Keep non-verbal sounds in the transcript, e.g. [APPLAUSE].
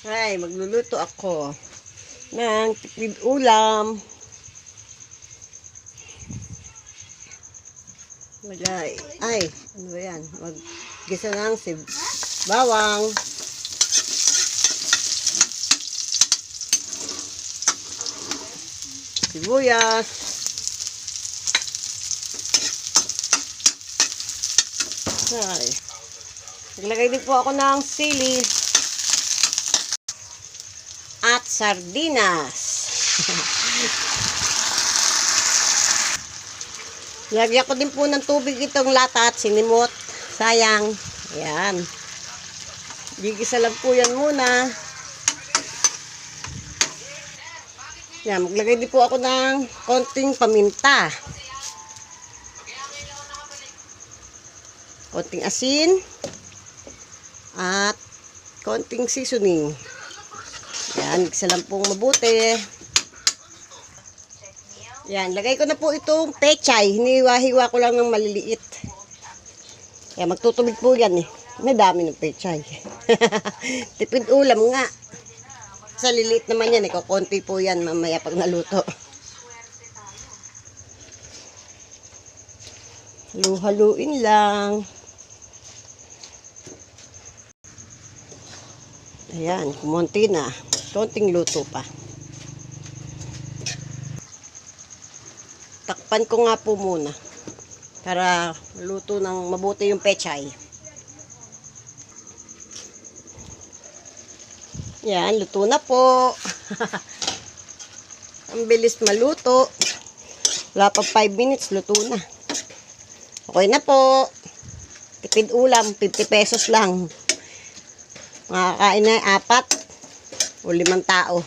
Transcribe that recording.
Ay, magluluto ako ng tipid ulam. Magay. Ay, ano ba yan? Maggisa ng sib bawang. Sibuyas. Ay. Naglagay din po ako ng sili sardinas. Lagyan ko din po ng tubig itong lata at sinimot. Sayang. Ayan. Gigisa lang po yan muna. Yan, maglagay din po ako ng konting paminta. Konting asin. At konting seasoning. Yan, pong mabuti. Yan, lagay ko na po itong pechay. Hiniwa-hiwa ko lang ng maliliit. Kaya magtutubig po yan eh. May dami ng pechay. [LAUGHS] Tipid ulam nga. Sa lilit naman yan eh. Kukunti po yan mamaya pag naluto. Halu-haluin lang. Ayan, kumunti na. Konting luto pa. Takpan ko nga po muna. Para luto ng mabuti yung pechay. Yan, luto na po. [LAUGHS] Ang bilis maluto. Wala pa 5 minutes, luto na. Okay na po. Tipid ulam, 50 pesos lang. Makakain na apat o limang tao.